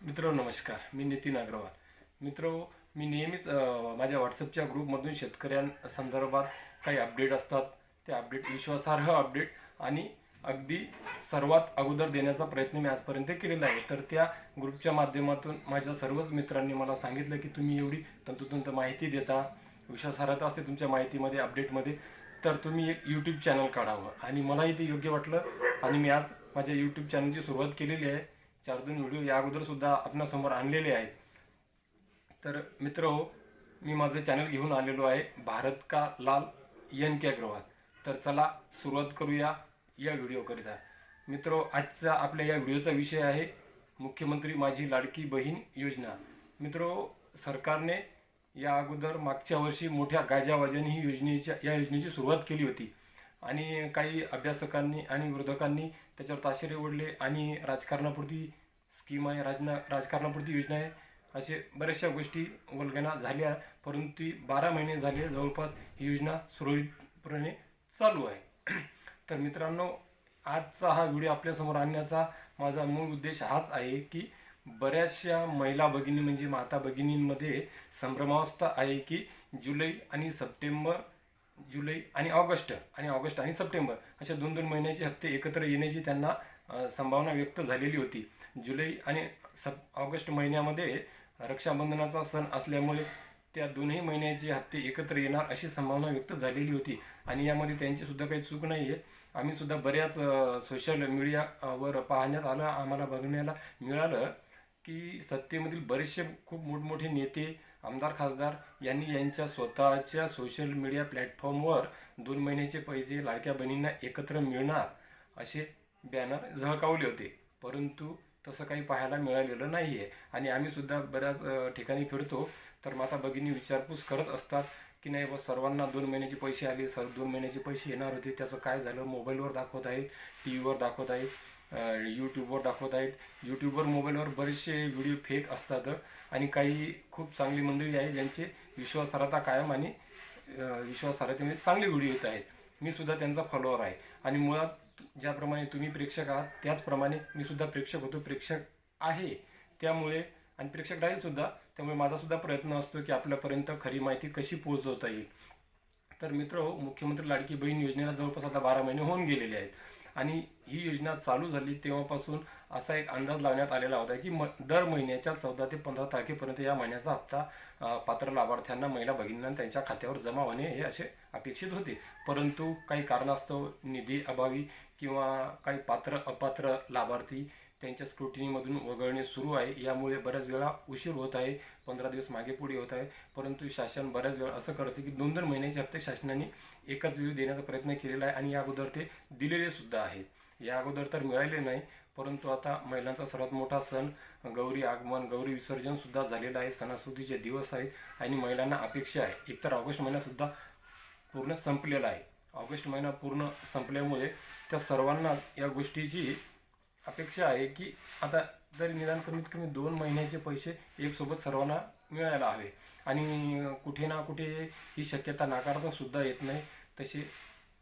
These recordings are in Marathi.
मित्र नमस्कार. मी नितीन अग्रवाल. मित्र मी नेहमीच माझ्या व्हॉट्सअपच्या ग्रुपमधून शेतकऱ्यांसंदर्भात काही अपडेट असतात. ते अपडेट विश्वासार्ह अपडेट आणि अगदी सर्वात अगोदर देण्याचा प्रयत्न मी आजपर्यंत केलेला आहे. तर त्या ग्रुपच्या माध्यमातून माझ्या सर्वच मित्रांनी मला सांगितलं की तुम्ही एवढी तंतोतंत माहिती देता विश्वासार्हता असते तुमच्या माहितीमध्ये अपडेटमध्ये तर तुम्ही एक यूट्यूब चॅनल काढावं. आणि मलाही ते योग्य वाटलं आणि मी आज माझ्या यूट्यूब चॅनलची सुरुवात केलेली आहे. चार दोन व्हिडिओ या अगोदर सुद्धा आपणासमोर आणलेले आहेत. तर मित्र हो मी माझं चॅनल घेऊन आलेलो आहे भारत का लाल एन के अग्रवाल. तर चला सुरुवात करूया या व्हिडिओकरिता मित्र हो, आजचा आपल्या या व्हिडिओचा विषय आहे मुख्यमंत्री माझी लाडकी बहीण योजना. मित्र हो, सरकारने या अगोदर मागच्या वर्षी मोठ्या गाजावाजाने ही योजनेच्या या योजनेची सुरुवात केली होती. आणि काही अभ्यासकांनी आणि विरोधकांनी त्याच्यावर ताशेरे ओढले आणि राजकारणापुरती स्कीम आहे राजना राजकारणापुरती योजना आहे असे बऱ्याचशा गोष्टी वल्गना झाल्या. परंतु ती बारा महिने झाले जवळपास ही योजना सुरळीतपणे चालू आहे. तर मित्रांनो आजचा हा व्हिडिओ आपल्यासमोर आणण्याचा माझा मूळ उद्देश हाच आहे की बऱ्याचशा महिला भगिनी म्हणजे माता भगिनींमध्ये संभ्रमावस्था आहे की जुलै आणि सप्टेंबर जुलै आणि ऑगस्ट आणि ऑगस्ट आणि सप्टेंबर अशा दोन दोन महिन्याचे हप्ते एकत्र येण्याची त्यांना संभावना व्यक्त झालेली होती. जुलै आणि सप ऑगस्ट महिन्यामध्ये रक्षाबंधनाचा सण असल्यामुळे त्या दोन्ही महिन्याचे हप्ते एकत्र येणार अशी संभावना व्यक्त झालेली होती. आणि यामध्ये त्यांची सुद्धा काही चूक नाही आहे आम्ही सुद्धा बऱ्याच सोशल मीडियावर पाहण्यात आलं. आम्हाला बघण्याला मिळालं की सत्तेमधील बरेचसे खूप मोठमोठे नेते आमदार खासदार यांनी यांच्या स्वतःच्या सोशल मीडिया प्लॅटफॉर्मवर दोन महिन्याचे पैसे लाडक्या बहिणींना एकत्र मिळणार असे बॅनर झळकावले होते. परंतु तसं काही पाहायला मिळालेलं नाही आहे आणि आम्ही सुद्धा बऱ्याच ठिकाणी फिरतो. तर माता भगिनी विचारपूस करत असतात की नाही बा सर्वांना दोन महिन्याचे पैसे आले सर दोन महिन्याचे पैसे येणार होते. त्याचं काय झालं? मोबाईलवर दाखवत आहेत टी व्हीवर दाखवत आहेत. यूट्यूबवर दाखवत आहेत. यूट्यूबवर मोबाईलवर बरेचसे व्हिडिओ फेक असतात आणि काही खूप चांगली मंडळी आहे ज्यांचे विश्वासार्हता कायम आणि विश्वासार्हतेमध्ये चांगले व्हिडिओ येत आहेत. मी सुद्धा त्यांचा फॉलोअर आहे. आणि मुळात ज्याप्रमाणे तुम्ही प्रेक्षक आहात त्याचप्रमाणे मी सुद्धा प्रेक्षक होतो. प्रेक्षक आहे त्यामुळे आणि प्रेक्षक राहील सुद्धा त्यामुळे माझा सुद्धा प्रयत्न असतो की आपल्यापर्यंत खरी माहिती कशी पोहोचवता येईल. तर मित्र हो, मुख्यमंत्री लाडकी बहीण योजनेला जवळपास आता बारा महिने होऊन गेलेले आहेत. आणि ही योजना चालू झाली तेव्हापासून असा एक अंदाज लावण्यात आलेला होता की म दर महिन्याच्या चौदा ते पंधरा तारखेपर्यंत या महिन्याचा हप्ता पात्र लाभार्थ्यांना महिला भगिनींना त्यांच्या खात्यावर जमा होणे हे असे अपेक्षित होते. परंतु काही कारणास्तव निधी अभावी किंवा काही पात्र अपात्र लाभार्थी त्यांच्या स्क्रुटिनीमधून वगळणे सुरू आहे. यामुळे बऱ्याच वेळा उशीर होत आहे. पंधरा दिवस मागे पुढे होत आहे. परंतु शासन बऱ्याच वेळा असं करते की दोन दोन महिन्याचे हप्ते शासनाने एकाच वेळी देण्याचा प्रयत्न केलेला आहे आणि या अगोदर ते दिलेले सुद्धा आहेत या अगोदर तर मिळाले नाही परंतु आता महिलांचा सर्वात मोठा सण गौरी आगमन गौरी विसर्जनसुद्धा झालेला झालेलं आहे. सणासुदीचे दिवस आहेत आणि महिलांना अपेक्षा आहे. एकतर ऑगस्ट महिनासुद्धा पूर्ण संपलेला आहे. ऑगस्ट महिना पूर्ण संपल्यामुळे त्या सर्वांनाच या गोष्टीची अपेक्षा आहे की आता जरी निदान कमीत कमी दोन महिन्याचे पैसे एकसोबत सर्वांना मिळायला हवे. आणि कुठे ना कुठे ही शक्यता नाकारता सुद्धा येत नाही. तसे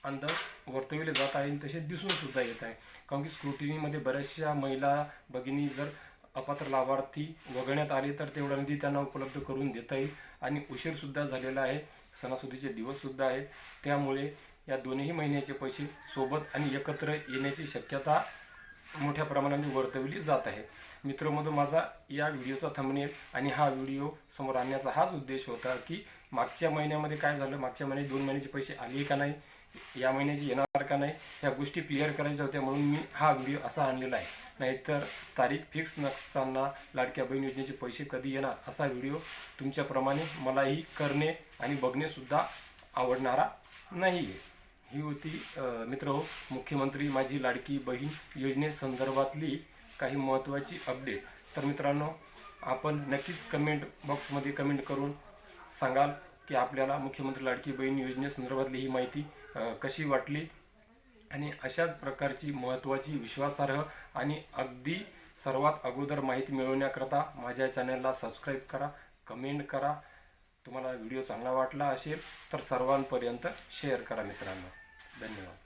अंदाज वर्तविले जात आहे आणि तसे दिसून सुद्धा येत आहे. कारण की स्क्रुटिनीमध्ये बऱ्याचशा महिला भगिनी जर अपात्र लाभार्थी वगळण्यात आले तर तेवढा निधी त्यांना उपलब्ध करून देता येईल. आणि उशीरसुद्धा झालेला आहे. सणासुदीचे दिवससुद्धा आहेत. त्यामुळे या दोन्ही महिन्याचे पैसे सोबत आणि एकत्र येण्याची शक्यता मोठ्या प्रमाणामध्ये वर्तवली जात आहे. मित्रमधून माझा या व्हिडिओचा थंबनेल आणि हा व्हिडिओ समोर आणण्याचा हाच उद्देश होता की मागच्या महिन्यामध्ये काय झालं? मागच्या महिन्यात दोन महिन्याचे पैसे आले का नाही? या महिन्याचे येणार का नाही? ह्या गोष्टी क्लिअर करायच्या होत्या म्हणून मी हा व्हिडिओ असा आणलेला आहे. नाहीतर तारीख फिक्स नसताना लाडक्या बहीण योजनेचे पैसे कधी येणार असा व्हिडिओ तुमच्याप्रमाणे मलाही करणे आणि बघणेसुद्धा आवडणारा नाही आहे ही होती मित्र हो मुख्यमंत्री माझी लाडकी बहीण योजनेसंदर्भातली काही महत्त्वाची अपडेट तर मित्रांनो आपण नक्कीच कमेंट बॉक्समध्ये कमेंट करून सांगाल की आपल्याला मुख्यमंत्री लाडकी बहीण योजनेसंदर्भातली ही माहिती कशी वाटली आणि अशाच प्रकारची महत्त्वाची विश्वासार्ह आणि अगदी सर्वात अगोदर माहिती मिळवण्याकरता माझ्या चॅनलला सबस्क्राईब करा कमेंट करा तुम्हाला व्हिडिओ चांगला वाटला असेल तर सर्वांपर्यंत शेअर करा मित्रांनो. धन्यवाद.